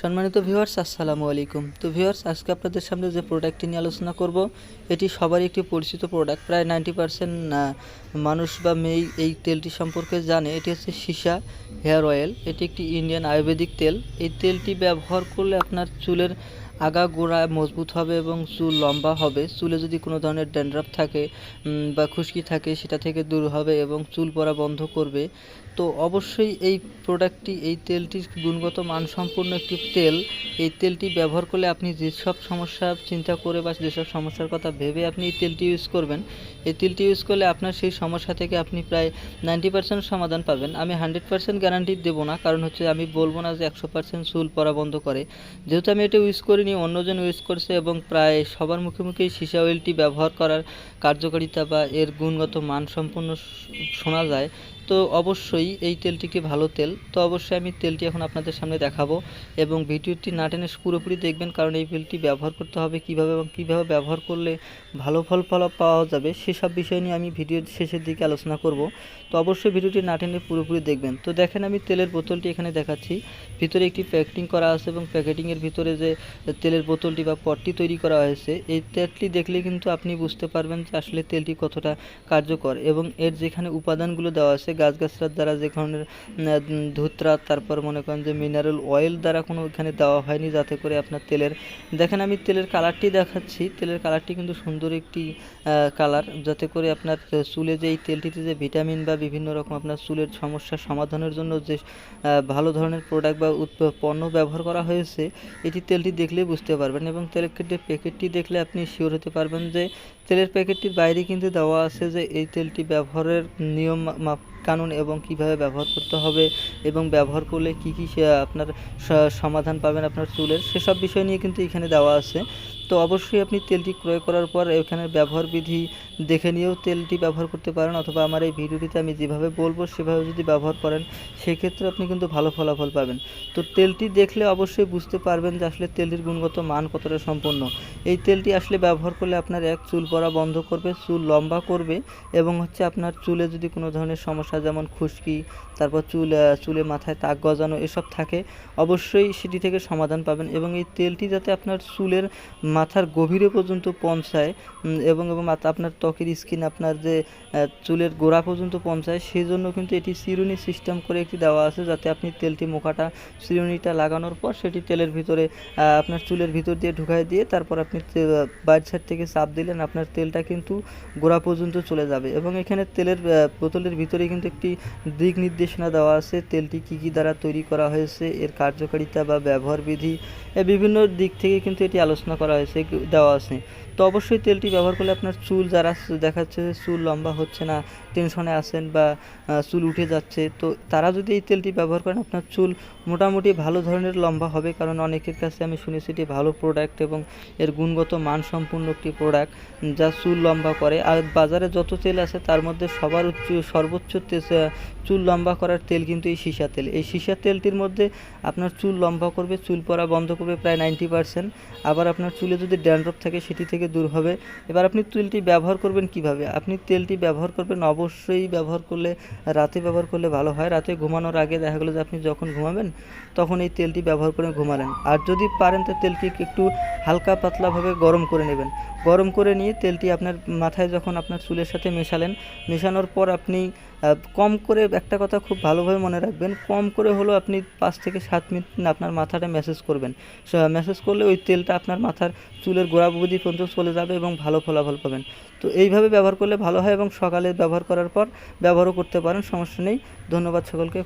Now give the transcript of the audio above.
সম্মানিত ভিউয়ার্স আসসালামু আলাইকুম। তো ভিউয়ার্স আজকে আপনাদের সামনে যে প্রোডাক্টটি নিয়ে আলোচনা করব, এটি সবারই একটি পরিচিত প্রোডাক্ট প্রায় নাইনটি পারসেন্ট মানুষ বা মেয়ে এই তেলটি সম্পর্কে জানে। এটি হচ্ছে সীসা হেয়ার অয়েল। এটি একটি ইন্ডিয়ান আয়ুর্বেদিক তেল। এই তেলটি ব্যবহার করলে আপনার চুলের আগা গোড়া মজবুত হবে এবং চুল লম্বা হবে। চুলে যদি কোনো ধরনের ড্যান্ড্রাফ থাকে বা খুশকি থাকে, সেটা থেকে দূর হবে এবং চুল পড়া বন্ধ করবে। তো অবশ্যই এই প্রোডাক্টটি এই তেলটির গুণগত মানসম্পন্ন একটি তেল। এই তেলটি ব্যবহার করলে আপনি যেসব সমস্যা চিন্তা করে বা যেসব সমস্যার কথা ভেবে আপনি এই তেলটি ইউজ করবেন, এই তেলটি ইউজ করলে আপনার সেই সমস্যা থেকে আপনি প্রায় নাইনটি পার্সেন্ট সমাধান পাবেন। আমি হান্ড্রেড পার্সেন্ট গ্যারান্টি দেবো না, কারণ হচ্ছে আমি বলব না যে একশো পার্সেন্ট চুল পড়া বন্ধ করে। যেহেতু আমি এটা ইউজ করিনি অন্যজন ইউজ করছে এবং প্রায় সবার মুখে মুখে সীসা অয়েলটি ব্যবহার করার কার্যকারিতা বা এর গুণগত মান সম্পূর্ণ শোনা যায়। তো অবশ্যই এই তেলটিকে ভালো তেল। তো অবশ্যই আমি তেলটি এখন আপনাদের সামনে দেখাবো এবং ভিডিওটি না টেনে পুরোপুরি দেখবেন কারণ এই তেলটি ব্যবহার করতে হবে কীভাবে এবং কীভাবে ব্যবহার করলে ভালো ফল ফল পাওয়া যাবে সেসব বিষয় নিয়ে আমি ভিডিওর শেষের দিকে আলোচনা করব। তো অবশ্যই ভিডিওটি না টেনে পুরোপুরি দেখবেন। তো দেখেন আমি তেলের বোতলটি এখানে দেখাচ্ছি। ভিতরে একটি প্যাকেটিং করা আছে এবং প্যাকেটিংয়ের ভিতরে যে তেলের বোতলটি বা পটটি তৈরি করা হয়েছে। এই তেলটি দেখলে কিন্তু আপনি বুঝতে পারবেন যে আসলে তেলটি কতটা কার্যকর এবং এর যেখানে উপাদানগুলো দেওয়া আছে, গাছগাছড়ার দ্বারা যে ধরনের ধুতরা, তারপর মনে করেন যে মিনারেল অয়েল দ্বারা কোনো এখানে দেওয়া হয়নি যাতে করে আপনার তেলের, দেখেন আমি তেলের কালারটি দেখাচ্ছি। তেলের কালারটি কিন্তু সুন্দর একটি কালার যাতে করে আপনার চুলে যে এই তেলটিতে যে ভিটামিন বা বিভিন্ন রকম আপনার চুলের সমস্যা সমাধানের জন্য যে ভালো ধরনের প্রোডাক্ট বা পণ্য ব্যবহার করা হয়েছে, এটি তেলটি দেখলেই বুঝতে পারবেন এবং তেলের কেটে- প্যাকেটটি দেখলে আপনি শিওর হতে পারবেন যে তেলের প্যাকেটটির বাইরে কিন্তু দেওয়া আছে যে এই তেলটি ব্যবহারের নিয়ম মাপ কানুন এবং কীভাবে ব্যবহার করতে হবে এবং ব্যবহার করলে কি কি আপনার সমাধান পাবেন আপনার চুলের সেসব বিষয় নিয়ে কিন্তু এখানে দেওয়া আছে। তো অবশ্যই আপনি তেলটি ক্রয় করার পর এখানে ব্যবহার বিধি দেখে নিয়েও তেলটি ব্যবহার করতে পারেন অথবা আমার এই ভিডিওটিতে আমি যেভাবে বলব সেভাবে যদি ব্যবহার করেন, সেক্ষেত্রে আপনি কিন্তু ভালো ফলাফল পাবেন। তো তেলটি দেখলে অবশ্যই বুঝতে পারবেন যে আসলে তেলটির গুণগত মান কতটা সম্পন্ন। এই তেলটি আসলে ব্যবহার করলে আপনার এক চুল পড়া বন্ধ করবে, চুল লম্বা করবে এবং হচ্ছে আপনার চুলে যদি কোনো ধরনের সমস্যা যেমন খুশকি, তারপর চুল চুলে মাথায় তাক গজানো এসব থাকে, অবশ্যই সেটি থেকে সমাধান পাবেন এবং এই তেলটি যাতে আপনার চুলের মাথার গভীরে পর্যন্ত পৌঁছায় এবং এবং আপনার ত্বকের স্কিন, আপনার যে চুলের গোড়া পর্যন্ত পৌঁছায় সেই জন্য কিন্তু এটি চিরুনি সিস্টেম করে একটি দেওয়া আছে যাতে আপনি তেলটি মোকাটা চিরুনিটা লাগানোর পর সেটি তেলের ভিতরে আপনার চুলের ভিতর দিয়ে ঢুকাই দিয়ে তারপর আপনি বাইর সাইড থেকে চাপ দিলেন, আপনার তেলটা কিন্তু গোড়া পর্যন্ত চলে যাবে। এবং এখানে তেলের বোতলের ভিতরে কিন্তু একটি দিক নির্দেশনা দেওয়া আছে, তেলটি কী কী দ্বারা তৈরি করা হয়েছে, এর কার্যকারিতা বা ব্যবহার বিধি বিভিন্ন দিক থেকে কিন্তু এটি আলোচনা করা হয়েছে। কি- দেওয়া আছে। তো অবশ্যই তেলটি ব্যবহার করলে আপনার চুল যারা দেখাচ্ছে যে চুল লম্বা হচ্ছে না টেনশনে আছেন বা চুল উঠে যাচ্ছে, তো তারা যদি এই তেলটি ব্যবহার করেন, আপনার চুল মোটামুটি ভালো ধরনের লম্বা হবে। কারণ অনেকের কাছে আমি শুনেছি এটি ভালো প্রোডাক্ট এবং এর গুণগত মান সম্পূর্ণ একটি প্রোডাক্ট যা চুল লম্বা করে। আর বাজারে যত তেল আছে, তার মধ্যে সবার উচ্চ, সর্বোচ্চ চুল লম্বা করার তেল কিন্তু এই সীসা তেল। এই সীসা তেলটির মধ্যে আপনার চুল লম্বা করবে, চুল পড়া বন্ধ করবে প্রায় নাইনটি পার্সেন্ট আবার আপনার চুলে যদি ড্যান্ড্রফ থাকে, সেটি থেকে দূর হবে। এবার আপনি তেলটি ব্যবহার করবেন কীভাবে? আপনি তেলটি ব্যবহার করবেন, অবশ্যই ব্যবহার করলে, রাতে ব্যবহার করলে ভালো হয়। রাতে ঘুমানোর আগে দেখা গেলো যে আপনি যখন ঘুমাবেন, তখন এই তেলটি ব্যবহার করে ঘুমালেন। আর যদি পারেন তো তেলটি একটু হালকা পাতলাভাবে গরম করে নেবেন। গরম করে নিয়ে তেলটি আপনার মাথায় যখন আপনার চুলের সাথে মেশালেন, মেশানোর পর আপনি কম করে একটা কথা খুব ভালোভাবে মনে রাখবেন, কম করে হলেও আপনি পাঁচ থেকে সাত মিনিট আপনার মাথাটা ম্যাসেজ করবেন। ম্যাসেজ করলে ওই তেলটা আপনার মাথার চুলের গোড়া বুদি পর্যন্ত চলে যাবে এবং ভালো ফলাফল পাবেন। তো এইভাবে ব্যবহার করলে ভালো হয় এবং সকালে ব্যবহার করার পর ব্যবহারও করতে পারেন, সমস্যা নেই। ধন্যবাদ সকলকে।